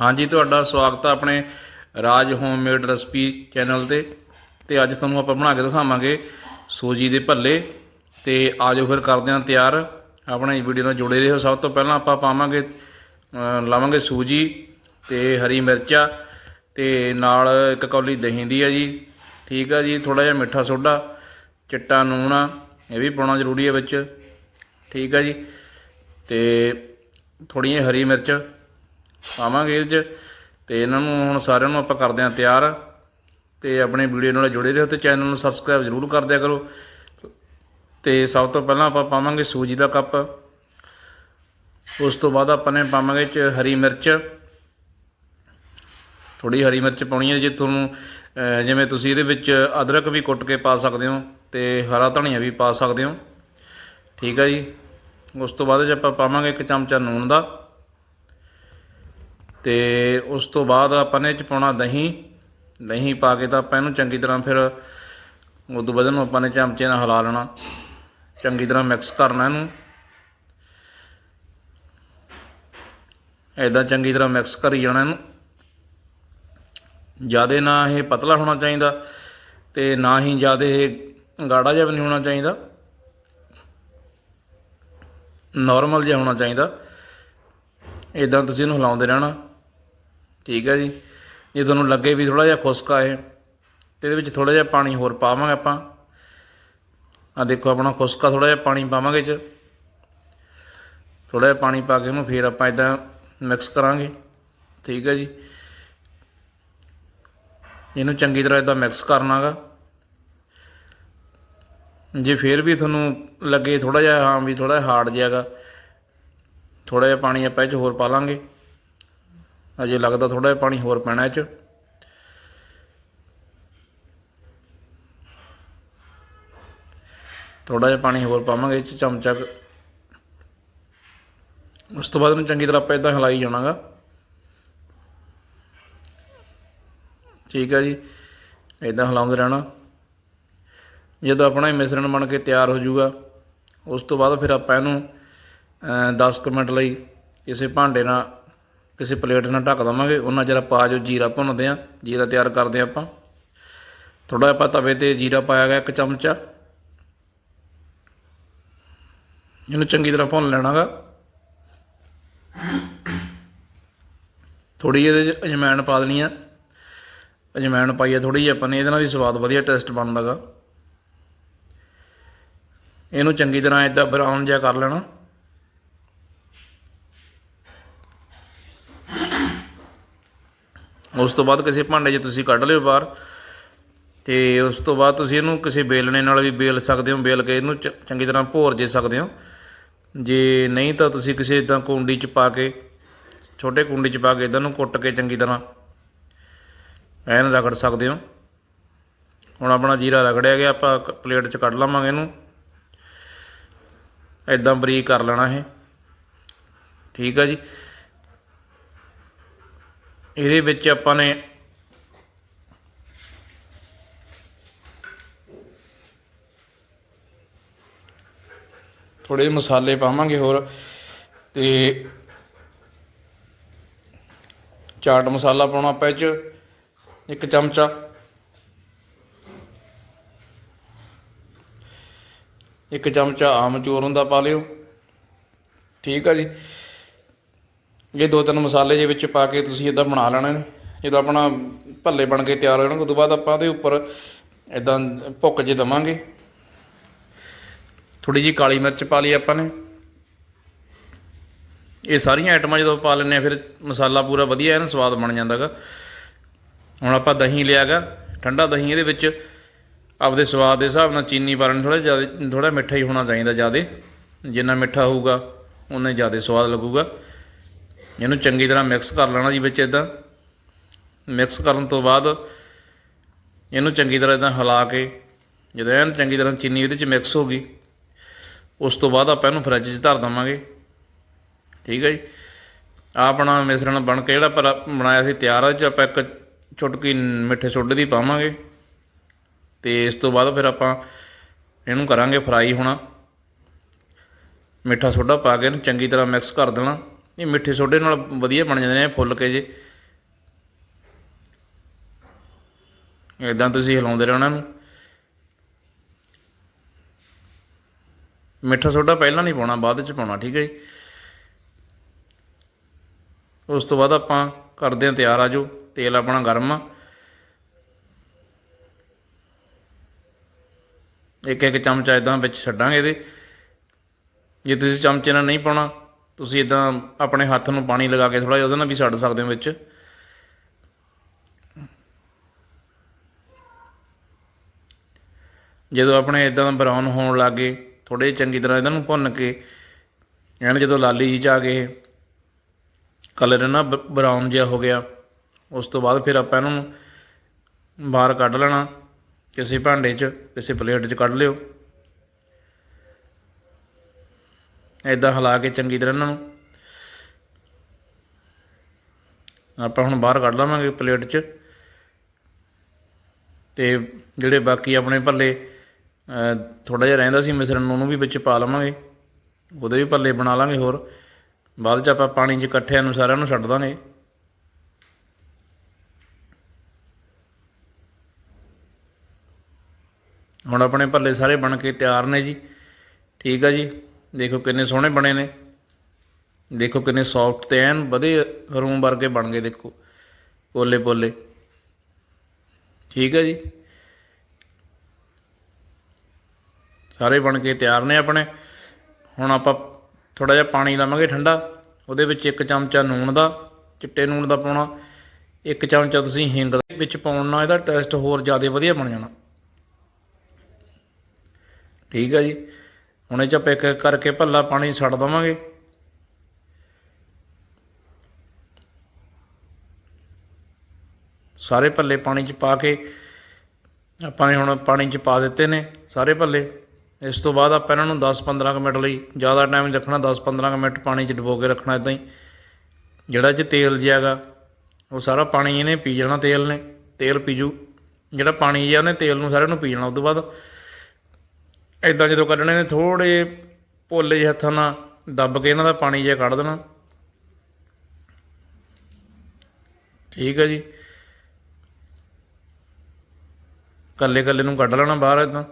ਹਾਂਜੀ, ਤੁਹਾਡਾ ਸਵਾਗਤ ਹੈ ਆਪਣੇ ਰਾਜ ਹੋਮਮੇਡ ਰੈਸਪੀ ਚੈਨਲ ਤੇ। ਤੇ ਅੱਜ ਤੁਹਾਨੂੰ ਆਪਾਂ ਬਣਾ ਕੇ ਦਿਖਾਵਾਂਗੇ ਸੂਜੀ ਦੇ ਭੱਲੇ। ਤੇ ਆਜੋ ਫਿਰ ਕਰਦੇ ਹਾਂ ਤਿਆਰ। ਆਪਣੇ ਵੀਡੀਓ ਨਾਲ ਜੁੜੇ ਰਹੋ। ਸਭ ਤੋਂ ਪਹਿਲਾਂ ਆਪਾਂ ਪਾਵਾਂਗੇ ਲਾਵਾਂਗੇ ਸੂਜੀ ਤੇ ਹਰੀ ਮਿਰਚਾਂ ਤੇ ਨਾਲ ਇੱਕ ਕੌਲੀ ਦਹੀਂ ਦੀ ਹੈ ਜੀ। ਠੀਕ ਆ ਜੀ ਥੋੜਾ ਜਿਹਾ ਮਿੱਠਾ ਸੋਡਾ, ਚਿੱਟਾ, ਨੂਣ ਆ, ਇਹ ਵੀ ਪਾਉਣਾ ਜ਼ਰੂਰੀ ਹੈ ਵਿੱਚ। ਠੀਕ ਆ ਜੀ। ਤੇ ਥੋੜ੍ਹੀਆਂ ਹਰੀ ਮਿਰਚ ਪਾਵਾਂਗੇ ਇਹਦੇ 'ਚ। ਤੇ ਇਹਨਾਂ ਨੂੰ ਹੁਣ ਸਾਰਿਆਂ ਨੂੰ ਆਪਾਂ ਕਰਦੇ ਹਾਂ ਤਿਆਰ। ਤੇ ਆਪਣੇ ਵੀਡੀਓ ਨਾਲ ਜੁੜੇ ਰਹੋ ਤੇ ਚੈਨਲ ਨੂੰ ਸਬਸਕ੍ਰਾਈਬ ਜ਼ਰੂਰ ਕਰ ਦਿਆ ਕਰੋ। ਤੇ ਸਭ ਤੋਂ ਪਹਿਲਾਂ ਆਪਾਂ ਪਾਵਾਂਗੇ ਸੂਜੀ ਦਾ ਕੱਪ। ਉਸ ਤੋਂ ਬਾਅਦ ਆਪਾਂ ਨੇ ਪਾਵਾਂਗੇ ਚ ਹਰੀ ਮਿਰਚ। ਥੋੜੀ ਹਰੀ ਮਿਰਚ ਪਾਉਣੀ ਹੈ ਜੇ ਤੁਹਾਨੂੰ ਜਿਵੇਂ ਤੁਸੀਂ ਇਹਦੇ ਵਿੱਚ ਅਦਰਕ ਵੀ ਕੁੱਟ ਕੇ ਪਾ ਸਕਦੇ ਹੋ ਤੇ ਹਰਾ ਧਨੀਆ ਵੀ ਪਾ ਸਕਦੇ ਹੋ। ਠੀਕ ਹੈ ਜੀ। ਉਸ ਤੋਂ ਬਾਅਦ ਜੇ ਆਪਾਂ ਪਾਵਾਂਗੇ ਇੱਕ ਚਮਚਾ ਨੂਣ ਦਾ। ਤੇ ਉਸ ਤੋਂ ਬਾਅਦ ਆਪਾਂ ਨੇ ਇਹ 'ਚ ਪਾਉਣਾ ਦਹੀਂ। ਦਹੀਂ ਪਾ ਕੇ ਤਾਂ ਆਪਾਂ ਇਹਨੂੰ ਚੰਗੀ ਤਰ੍ਹਾਂ ਫਿਰ ਉਦੋਂ ਬਾਅਦ ਨੂੰ ਆਪਾਂ ਨੇ ਚਮਚੇ ਨਾਲ ਹਿਲਾ ਲੈਣਾ। ਚੰਗੀ ਤਰ੍ਹਾਂ ਮਿਕਸ ਕਰਨਾ ਇਹਨੂੰ। ਐਦਾਂ ਚੰਗੀ ਤਰ੍ਹਾਂ ਮਿਕਸ ਕਰੀ ਜਾਣਾ ਇਹਨੂੰ। ਜਿਆਦੇ ਨਾ ਇਹ ਪਤਲਾ ਹੋਣਾ ਚਾਹੀਦਾ ਤੇ ਨਾ ਹੀ ਜਿਆਦੇ ਇਹ ਗਾੜਾ ਜਿਹਾ ਵੀ ਨਹੀਂ ਹੋਣਾ ਚਾਹੀਦਾ। ਨਾਰਮਲ ਜਿਹਾ ਹੋਣਾ ਚਾਹੀਦਾ। ਇਦਾਂ ਤੁਸੀਂ ਇਹਨੂੰ ਹਿਲਾਉਂਦੇ ਰਹਿਣਾ। ਠੀਕ ਹੈ ਜੀ। ਜੇ ਤੁਹਾਨੂੰ ਲੱਗੇ ਵੀ ਥੋੜਾ ਜਿਹਾ ਖੁਸਕਾ ਇਹ, ਤੇ ਇਹਦੇ ਵਿੱਚ ਥੋੜਾ ਜਿਹਾ ਪਾਣੀ ਹੋਰ ਪਾਵਾਂਗੇ ਆਪਾਂ। ਆ ਦੇਖੋ ਆਪਣਾ ਖੁਸਕਾ ਥੋੜਾ ਜਿਹਾ ਪਾਣੀ ਪਾਵਾਂਗੇ ਚ। ਥੋੜਾ ਜਿਹਾ ਪਾਣੀ ਪਾ ਕੇ ਇਹਨੂੰ ਫੇਰ ਆਪਾਂ ਇਦਾਂ ਮਿਕਸ ਕਰਾਂਗੇ। ਠੀਕ ਹੈ ਜੀ। ਇਹਨੂੰ ਚੰਗੀ ਤਰ੍ਹਾਂ ਇਦਾਂ ਮਿਕਸ ਕਰਨਾਗਾ। ਜੇ ਫੇਰ ਵੀ ਤੁਹਾਨੂੰ ਲੱਗੇ ਥੋੜਾ ਜਿਹਾ, ਹਾਂ ਵੀ ਥੋੜਾ ਜਿਹਾ ਹਾਰਡ ਜਿਹਾਗਾ ਥੋੜਾ ਜਿਹਾ ਪਾਣੀ ਆਪਾਂ ਇਹ 'ਚ ਹੋਰ ਪਾ ਲਾਂਗੇ। ਅਜੇ ਲੱਗਦਾ ਥੋੜਾ ਜਿਹਾ ਪਾਣੀ ਹੋਰ ਪੈਣਾ ਇਹ 'ਚ। ਥੋੜਾ ਜਿਹਾ ਪਾਣੀ ਹੋਰ ਪਾਵਾਂਗੇ ਇਹ 'ਚ ਚਮਚਾ ਉਸ ਤੋਂ ਬਾਅਦ ਇਹਨੂੰ ਚੰਗੀ ਤਰ੍ਹਾਂ ਆਪਾਂ ਇਦਾਂ ਹਿਲਾਈ ਜਾਣਾਗਾ। ਠੀਕ ਹੈ ਜੀ, ਇਦਾਂ ਹਿਲਾਉਂਦੇ ਰਹਿਣਾ। ਜਦੋਂ ਆਪਣਾ ਇਹ ਮਿਸ਼ਰਣ ਬਣ ਕੇ ਤਿਆਰ ਹੋ ਜਾਊਗਾ, ਉਸ ਤੋਂ ਬਾਅਦ ਫਿਰ ਆਪਾਂ ਇਹਨੂੰ ਦਸ ਕੁ ਮਿੰਟ ਲਈ ਕਿਸੇ ਭਾਂਡੇ ਨਾਲ, ਕਿਸੇ ਪਲੇਟ ਨਾਲ ਢੱਕ ਦੇਵਾਂਗੇ। ਉਹਨਾਂ ਚਿਰ ਆਪਾਂ ਜੋ, ਜੀਰਾ ਭੁੰਨਦੇ ਆ ਜੀਰਾ ਤਿਆਰ ਕਰਦੇ ਆ ਆਪਾਂ। ਥੋੜਾ ਆਪਾਂ ਤਵੇ ਤੇ ਜੀਰਾ ਪਾਇਆ ਗਿਆ ਇੱਕ ਚਮਚਾ। ਇਹਨੂੰ ਚੰਗੀ ਤਰ੍ਹਾਂ ਭੁੰਨ ਲੈਣਾਗਾ। ਥੋੜੀ ਜਿਹੀ ਇਹਦੇ 'ਚ ਅਜਵਾਇਣ ਪਾ ਦੇਣੀ ਆ। ਅਜਵਾਇਣ ਪਾਈਏ ਥੋੜੀ ਜਿਹੀ ਆਪਾਂ ਨੇ, ਇਹਦੇ ਨਾਲ ਵੀ ਸਵਾਦ ਵਧੀਆ ਟੇਸਟ ਬਣਦਾਗਾ। ਇਹਨੂੰ ਚੰਗੀ ਤਰ੍ਹਾਂ ਇਦਾਂ ਬਰਾਊਨ ਜਿਹਾ ਕਰ ਲੈਣਾ। ਉਸ ਤੋਂ ਬਾਅਦ ਕਿਸੇ ਭਾਂਡੇ 'ਚ ਤੁਸੀਂ ਕੱਢ ਲਿਓ ਬਾਹਰ ਤੇ ਉਸ ਤੋਂ ਬਾਅਦ ਤੁਸੀਂ ਇਹਨੂੰ ਕਿਸੇ ਬੇਲਣੇ ਨਾਲ ਵੀ ਬੇਲ ਸਕਦੇ ਹੋ ਬੇਲ ਕੇ ਇਹਨੂੰ ਚ- ਚੰਗੀ ਤਰ੍ਹਾਂ ਭੋਰ ਜੇ ਸਕਦੇ ਹੋ। ਜੇ ਨਹੀਂ ਤਾਂ ਤੁਸੀਂ ਕਿਸੇ ਇਦਾਂ ਕੁੰਡੀ 'ਚ ਪਾ ਕੇ, ਛੋਟੇ ਕੁੰਡੀ 'ਚ ਪਾ ਕੇ ਇਦਾਂ ਨੂੰ ਕੁੱਟ ਕੇ ਚੰਗੀ ਤਰ੍ਹਾਂ ਐਨ ਰਗੜ ਸਕਦੇ ਹੋ। ਹੁਣ ਆਪਣਾ ਜੀਰਾ ਰਗੜਿਆ ਗਿਆ, ਆਪਾਂ ਕ- ਪਲੇਟ 'ਚ ਕੱਢ ਲਵਾਂਗੇ ਇਹਨੂੰ। ਇਦਾਂ ਬਰੀਕ ਕਰ ਲੈਣਾ ਇਹ। ਠੀਕ ਆ ਜੀ। ਇਹਦੇ ਵਿੱਚ ਆਪਾਂ ਨੇ ਥੋੜੇ ਮਸਾਲੇ ਪਾਵਾਂਗੇ ਹੋਰ ਤੇ ਚਾਟ ਮਸਾਲਾ ਪਾਉਣਾ ਆਪਾਂ ਇਹ 'ਚ, ਇੱਕ ਚਮਚਾ। ਇੱਕ ਚਮਚਾ ਆਮਚੂਰ ਹੁੰਦਾ ਪਾ ਲਿਓ। ਠੀਕ ਆ ਜੀ। ਇਹ ਦੋ ਤਿੰਨ ਮਸਾਲੇ ਜੇ ਵਿੱਚ ਪਾ ਕੇ ਤੁਸੀਂ ਇਦਾਂ ਬਣਾ ਲੈਣੇ ਨੇ, ਜਦੋਂ ਆਪਣਾ ਭੱਲੇ ਬਣ ਕੇ ਤਿਆਰ ਹੋ ਜਾਣਗੇ ਉਸ ਤੋਂ ਬਾਅਦ ਆਪਾਂ ਉਹਦੇ ਉੱਪਰ ਇਦਾਂ ਭੁੱਕ ਜੇ ਦਵਾਂਗੇ। ਥੋੜੀ ਜੀ ਕਾਲੀ ਮਿਰਚ ਪਾ ਲਈ ਆਪਾਂ ਨੇ। ਇਹ ਸਾਰੀਆਂ ਆਈਟਮਾਂ ਜਦੋਂ ਪਾ ਲੈਂਦੇ ਆ ਫਿਰ ਮਸਾਲਾ ਪੂਰਾ ਵਧੀਆ ਐਨ ਸਵਾਦ ਬਣ ਜਾਂਦਾਗਾ। ਹੁਣ ਆਪਾਂ ਦਹੀਂ ਲਿਆਗਾ, ਠੰਡਾ ਦਹੀਂ ਇਹਦੇ ਵਿੱਚ ਆਪਦੇ ਸਵਾਦ ਦੇ ਹਿਸਾਬ ਨਾਲ ਚੀਨੀ ਪਾਣੀ ਥੋੜਾ ਜ਼ਿਆਦਾ ਥੋੜਾ ਮਿੱਠਾ ਹੀ ਹੋਣਾ ਚਾਹੀਦਾ ਜ਼ਿਆਦਾ। ਜਿੰਨਾ ਮਿੱਠਾ ਹੋਊਗਾ ਉਨਾ ਜ਼ਿਆਦਾ ਸਵਾਦ ਲੱਗੂਗਾ। ਇਹਨੂੰ ਚੰਗੀ ਤਰ੍ਹਾਂ ਮਿਕਸ ਕਰ ਲੈਣਾ ਜੀ ਵਿੱਚ ਇਦਾਂ ਮਿਕਸ ਕਰਨ ਤੋਂ ਬਾਅਦ ਇਹਨੂੰ ਚੰਗੀ ਤਰ੍ਹਾਂ ਇਦਾਂ ਹਿਲਾ ਕੇ, ਜਦੋਂ ਐਨ ਚੰਗੀ ਤਰ੍ਹਾਂ ਚੀਨੀ ਇਹਦੇ ਚ ਮਿਕਸ ਹੋ ਗਈ, ਉਸ ਤੋਂ ਬਾਅਦ ਆਪਾਂ ਇਹਨੂੰ ਫਰਿੱਜ 'ਚ ਧਰ ਦਵਾਂਗੇ। ਠੀਕ ਹੈ ਜੀ? ਆਪਣਾ ਮਿਸਰਣ ਬਣ ਕੇ ਜਿਹੜਾ ਪਰ, ਬਣਾਇਆ ਸੀ ਤਿਆਰ ਆ ਇਹ 'ਚ ਆਪਾਂ ਇੱਕ ਚੁਟਕੀ ਮਿੱਠੇ ਸੋਡੇ ਦੀ ਪਾਵਾਂਗੇ। ਤੇ ਇਸ ਤੋਂ ਬਾਅਦ ਫਿਰ ਆਪਾਂ ਇਹਨੂੰ ਕਰਾਂਗੇ ਫਰਾਈ ਹੋਣਾ। ਮਿੱਠਾ ਸੋਡਾ ਪਾ ਕੇ ਇਹਨੂੰ ਚੰਗੀ ਤਰ੍ਹਾਂ ਮਿਕਸ ਕਰ ਦੇਣਾ। ਨਹੀਂ, ਮਿੱਠੇ ਸੋਡੇ ਨਾਲ ਵਧੀਆ ਬਣ ਜਾਂਦੇ ਨੇ, ਫੁੱਲ ਕੇ ਜੇ। ਇਦਾਂ ਤੁਸੀਂ ਹਿਲਾਉਂਦੇ ਰਹੋ ਰਹਿਣਾ ਨੂੰ। ਮਿੱਠਾ ਸੋਡਾ ਪਹਿਲਾਂ ਨਹੀਂ ਪਾਉਣਾ, ਬਾਅਦ ਚ ਪਾਉਣਾ, ਠੀਕ ਹੈ ਜੀ। ਉਸ ਤੋਂ ਬਾਅਦ ਆਪਾਂ ਕਰਦੇ ਹਾਂ ਤਿਆਰ ਆ ਆਜੋ। ਤੇਲ ਆਪਣਾ ਗਰਮ ਆ। ਇੱਕ ਇੱਕ ਚਮਚਾ ਇਦਾਂ ਵਿੱਚ ਛੱਡਾਂਗੇ ਇਹਦੇ। ਜੇ ਤੁਸੀਂ ਚਮਚੇ ਨਾਲ ਨਹੀਂ ਪਾਉਣਾ ਤੁਸੀਂ ਇਦਾਂ ਆਪਣੇ ਹੱਥ ਨੂੰ ਪਾਣੀ ਲਗਾ ਕੇ ਥੋੜਾ ਜਿਹਾ ਉਹਦੇ ਨਾਲ ਵੀ ਛੱਡ ਸਕਦੇ ਹੋ ਵਿੱਚ। ਜਦੋਂ ਆਪਣੇ ਇਦਾਂ ਬਰਾਊਨ ਹੋਣ ਲੱਗੇ ਥੋੜੇ ਚੰਗੀ ਤਰ੍ਹਾਂ ਇਹਨਾਂ ਨੂੰ ਭੁੰਨ ਕੇ, ਐਨ ਜਦੋਂ ਲਾਲੀ ਜੀ ਚ ਆ ਗਏ ਕਲਰ ਨਾ ਬਰਾਊਨ ਜਿਹਾ ਹੋ ਗਿਆ। ਉਸ ਤੋਂ ਬਾਅਦ ਫਿਰ ਆਪਾਂ ਇਹਨਾਂ ਨੂੰ ਬਾਹਰ ਕੱਢ ਲੈਣਾ, ਕਿਸੇ ਭਾਂਡੇ 'ਚ, ਕਿਸੇ ਪਲੇਟ 'ਚ ਕੱਢ ਲਿਓ। ਇਦਾਂ ਹਿਲਾ ਕੇ ਚੰਗੀ ਤਰ੍ਹਾਂ ਇਹਨਾਂ ਨੂੰ। ਆਪਾਂ ਹੁਣ ਬਾਹਰ ਕੱਢ ਲਵਾਂਗੇ ਪਲੇਟ 'ਚ। ਤੇ ਜਿਹੜੇ ਬਾਕੀ ਆਪਣੇ ਭੱਲੇ ਥੋੜਾ ਜਿਹਾ ਰਹਿੰਦਾ ਸੀ ਮਿശ്ਰਣ ਉਹਨੂੰ ਵੀ ਵਿੱਚ ਪਾ ਲਵਾਂਗੇ। ਉਹਦੇ ਵੀ ਭੱਲੇ ਬਣਾ ਲਾਂਗੇ ਹੋਰ। ਬਾਅਦ 'ਚ ਆਪਾਂ ਪਾਣੀ 'ਚ ਇਕੱਠਿਆਂ ਨੂੰ ਸਾਰਿਆਂ ਨੂੰ ਛੱਡ ਦਾਂਗੇ। ਹੁਣ ਆਪਣੇ ਭੱਲੇ ਸਾਰੇ ਬਣ ਕੇ ਤਿਆਰ ਨੇ ਜੀ। ਠੀਕ ਆ ਜੀ। ਦੇਖੋ ਕਿੰਨੇ ਸੋਹਣੇ ਬਣੇ ਨੇ। ਦੇਖੋ ਕਿੰਨੇ ਸੌਫਟ ਤੇ ਐਨ ਵਧੀਆ ਰੂਮ ਵਰਗੇ ਬਣ ਗਏ ਦੇਖੋ। ਪੋਲੇ ਪੋਲੇ। ਠੀਕ ਹੈ ਜੀ। ਸਾਰੇ ਬਣ ਕੇ ਤਿਆਰ ਨੇ ਆਪਣੇ। ਹੁਣ ਆਪਾਂ ਥੋੜਾ ਜਿਹਾ ਪਾਣੀ ਲਾਵਾਂਗੇ ਠੰਡਾ। ਉਹਦੇ ਵਿੱਚ ਇੱਕ ਚਮਚਾ ਨੂਣ ਦਾ, ਚਿੱਟੇ ਨੂਣ ਦਾ ਪਾਉਣਾ। ਇੱਕ ਚਮਚਾ ਤੁਸੀਂ ਹਿੰਗ ਦਾ ਵਿੱਚ ਪਾਉਣ, ਇਹਦਾ ਟੇਸਟ ਹੋਰ ਜ਼ਿਆਦਾ ਵਧੀਆ ਬਣ ਜਾਣਾ। ਠੀਕ ਹੈ ਜੀ। ਹੁਣ ਇਹ ਚ ਆਪਾਂ ਇੱਕ ਇੱਕ ਕਰਕੇ ਭੱਲਾ ਪਾਣੀ ਛੱਡ ਦਵਾਂਗੇ। ਸਾਰੇ ਭੱਲੇ ਪਾਣੀ 'ਚ ਪਾ ਕੇ ਆਪਾਂ ਨੇ ਹੁਣ ਪਾਣੀ 'ਚ ਪਾ ਦਿੱਤੇ ਨੇ ਸਾਰੇ ਭੱਲੇ। ਇਸ ਤੋਂ ਬਾਅਦ ਆਪਾਂ ਇਹਨਾਂ ਨੂੰ 10-15 ਕੁ ਮਿੰਟ ਲਈ ਜ਼ਿਆਦਾ ਟਾਈਮ ਰੱਖਣਾ 10-15 ਕੁ ਮਿੰਟ ਪਾਣੀ 'ਚ ਡਬੋ ਕੇ ਰੱਖਣਾ ਇਦਾਂ ਹੀ। ਜਿਹੜਾ 'ਚ ਤੇਲ ਜਿਹਾ ਗਾ ਉਹ ਸਾਰਾ ਪਾਣੀ ਇਹਨੇ ਪੀ ਜਾਣਾ ਤੇਲ ਨੇ, ਤੇਲ ਪੀਜੂ। ਜਿਹੜਾ ਪਾਣੀ ਜਿਹਾ ਉਹਨੇ ਤੇਲ ਨੂੰ ਸਾਰਿਆਂ ਨੂੰ ਪੀ ਜਾਣਾ ਉਸ ਤੋਂ ਬਾਅਦ ਇਦਾਂ ਜਦੋਂ ਕੱਢਣੇ ਨੇ ਥੋੜੇ ਪੋਲੇ ਜਿਹੇ ਹੱਥਾਂ ਨਾਲ ਦੱਬ ਕੇ ਇਹਨਾਂ ਦਾ ਪਾਣੀ ਜਿਹਾ ਕੱਢ ਦੇਣਾ। ਠੀਕ ਹੈ ਜੀ। ਕੱਲੇ ਕੱਲੇ ਨੂੰ ਕੱਢ ਲੈਣਾ ਬਾਹਰ ਇਦਾਂ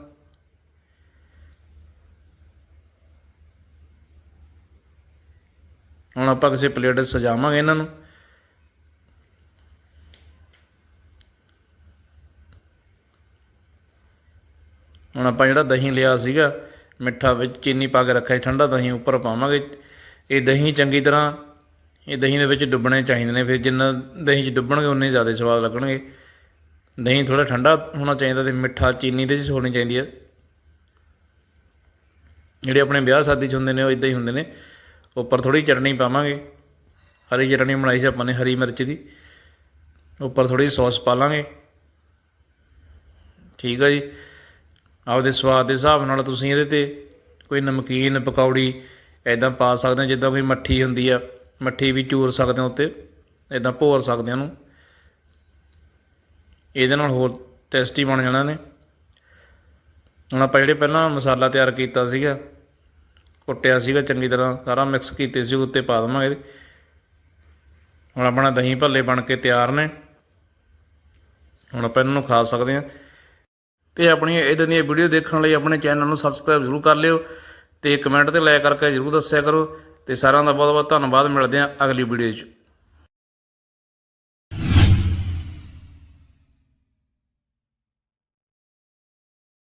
ਹੁਣ ਆਪਾਂ ਕਿਸੇ ਪਲੇਟ ਸਜਾਵਾਂਗੇ ਇਹਨਾਂ ਨੂੰ। ਹੁਣ ਆਪਾਂ ਜਿਹੜਾ ਦਹੀਂ ਲਿਆ ਸੀਗਾ, ਮਿੱਠਾ ਵਿੱਚ ਚੀਨੀ ਪਾ ਕੇ ਰੱਖਿਆ ਠੰਡਾ ਦਹੀਂ ਉੱਪਰ ਪਾਵਾਂਗੇ। ਇਹ ਦਹੀਂ ਚੰਗੀ ਤਰ੍ਹਾਂ, ਇਹ ਦਹੀਂ ਦੇ ਵਿੱਚ ਡੁੱਬਣੇ ਚਾਹੀਦੇ ਨੇ, ਫਿਰ ਜਿੰਨਾ ਦਹੀਂ 'ਚ ਡੁੱਬਣਗੇ, ਉਨੇ ਜ਼ਿਆਦਾ ਸਵਾਦ ਲੱਗਣਗੇ। ਦਹੀਂ ਥੋੜਾ ਠੰਡਾ ਹੋਣਾ ਚਾਹੀਦਾ ਤੇ ਮਿੱਠਾ ਚੀਨੀ ਦੇ 'ਚ ਹੋਣੀ ਚਾਹੀਦੀ ਹੈ ਜਿਹੜੇ ਆਪਣੇ ਵਿਆਹ ਸ਼ਾਦੀ 'ਚ ਹੁੰਦੇ ਨੇ, ਉਹ ਇਦਾਂ ਹੀ ਹੁੰਦੇ ਨੇ। ਉੱਪਰ ਥੋੜੀ ਚਟਨੀ ਪਾਵਾਂਗੇ। ਹਰੀ ਚਟਨੀ ਬਣਾਈ ਸੀ ਆਪਾਂ ਨੇ, ਹਰੀ ਮਿਰਚ ਦੀ। ਉੱਪਰ ਥੋੜੀ ਸੌਸ ਪਾ ਲਾਂਗੇ। ਠੀਕ ਆ ਜੀ। ਆਪਦੇ ਸਵਾਦ ਦੇ ਹਿਸਾਬ ਨਾਲ ਤੁਸੀਂ ਇਹਦੇ ਤੇ ਕੋਈ ਨਮਕੀਨ, ਪਕੌੜੀ ਐਦਾਂ ਪਾ ਸਕਦੇ ਹੋ, ਜਿੱਦਾਂ ਕੋਈ ਮੱਠੀ ਹੁੰਦੀ ਆ। ਮੱਠੀ ਵੀ ਚੂਰ ਸਕਦੇ ਹੋ ਉੱਤੇ ਐਦਾਂ ਭੋਰ ਸਕਦੇ ਹੋ ਉਹਨੂੰ। ਇਹਦੇ ਨਾਲ ਹੋਰ ਟੇਸਟੀ ਬਣ ਜਾਣਾ ਨੇ ਹੁਣ ਆਪਾਂ ਜਿਹੜੇ ਪਹਿਲਾਂ ਮਸਾਲਾ ਤਿਆਰ ਕੀਤਾ ਸੀਗਾ, ਕੁੱਟਿਆ ਸੀਗਾ ਚੰਗੀ ਤਰ੍ਹਾਂ, ਸਾਰਾ ਮਿਕਸ ਕੀਤੇ ਸੀ ਉੱਤੇ ਪਾ ਦਵਾਂਗੇ ਇਹਦੇ। ਹੁਣ ਆਪਣਾ ਦਹੀਂ ਭੱਲੇ ਬਣ ਕੇ ਤਿਆਰ ਨੇ। ਹੁਣ ਆਪਾਂ ਇਹਨਾਂ ਨੂੰ ਖਾ ਸਕਦੇ ਹਾਂ। ਤੇ ਆਪਣੀਆਂ ਇਦਾਂ ਦੀਆਂ ਵੀਡੀਓ ਦੇਖਣ ਲਈ ਆਪਣੇ ਚੈਨਲ ਨੂੰ ਸਬਸਕ੍ਰਾਈਬ ਜ਼ਰੂਰ ਕਰ ਲਿਓ ਤੇ ਕਮੈਂਟ ਤੇ ਲਾਇਕ ਕਰਕੇ ਜ਼ਰੂਰ ਦੱਸਿਆ ਕਰੋ ਤੇ ਸਾਰਿਆਂ ਦਾ ਬਹੁਤ ਬਹੁਤ ਧੰਨਵਾਦ, ਮਿਲਦੇ ਹਾਂ ਅਗਲੀ ਵੀਡੀਓ 'ਚ।